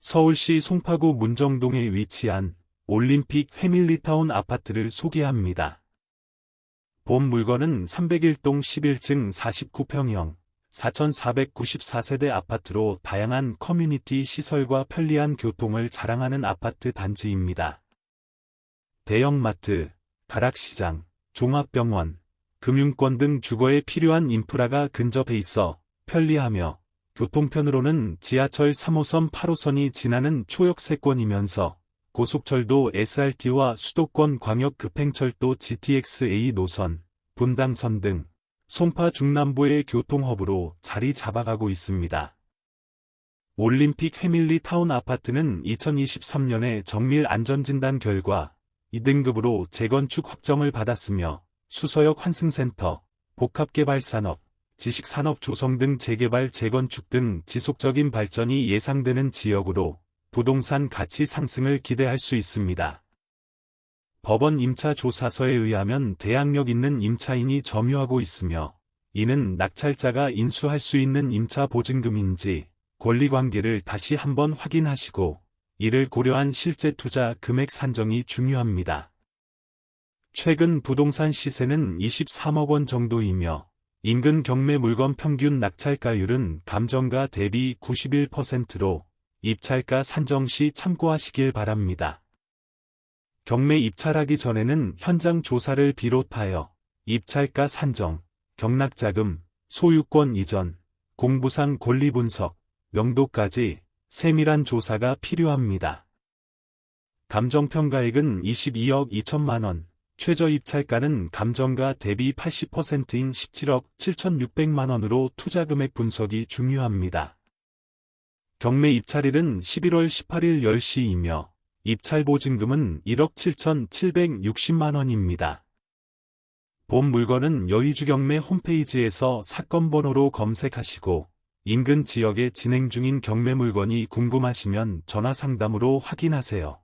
서울시 송파구 문정동에 위치한 올림픽 회밀리타운 아파트를 소개합니다. 본 물건은 301동 11층 49평형 4,494세대 아파트로 다양한 커뮤니티 시설과 편리한 교통을 자랑하는 아파트 단지입니다. 대형마트, 가락시장, 종합병원, 금융권 등 주거에 필요한 인프라가 근접해 있어 편리하며 교통편으로는 지하철 3호선 8호선이 지나는 초역세권이면서 고속철도 SRT와 수도권 광역 급행철도 GTX-A 노선, 분당선 등 송파 중남부의 교통허브로 자리 잡아가고 있습니다. 올림픽 해밀리 타운 아파트는 2023년에 정밀 안전진단 결과 2등급으로 재건축 확정을 받았으며 수서역 환승센터, 복합개발산업, 지식산업 조성 등 재개발 재건축 등 지속적인 발전이 예상되는 지역으로 부동산 가치 상승을 기대할 수 있습니다. 법원 임차 조사서에 의하면 대항력 있는 임차인이 점유하고 있으며 이는 낙찰자가 인수할 수 있는 임차 보증금인지 권리관계를 다시 한번 확인하시고 이를 고려한 실제 투자 금액 산정이 중요합니다. 최근 부동산 시세는 23억 원 정도이며 인근 경매 물건 평균 낙찰가율은 감정가 대비 91%로 입찰가 산정 시 참고하시길 바랍니다. 경매 입찰하기 전에는 현장 조사를 비롯하여 입찰가 산정, 경락자금, 소유권 이전, 공부상 권리 분석, 명도까지 세밀한 조사가 필요합니다. 감정평가액은 22억 2천만 원, 최저 입찰가는 감정가 대비 80%인 17억 7,600만 원으로 투자금액 분석이 중요합니다. 경매 입찰일은 11월 18일 10시이며 입찰 보증금은 1억 7,760만 원입니다. 본 물건은 여의주 경매 홈페이지에서 사건 번호로 검색하시고 인근 지역에 진행 중인 경매 물건이 궁금하시면 전화 상담으로 확인하세요.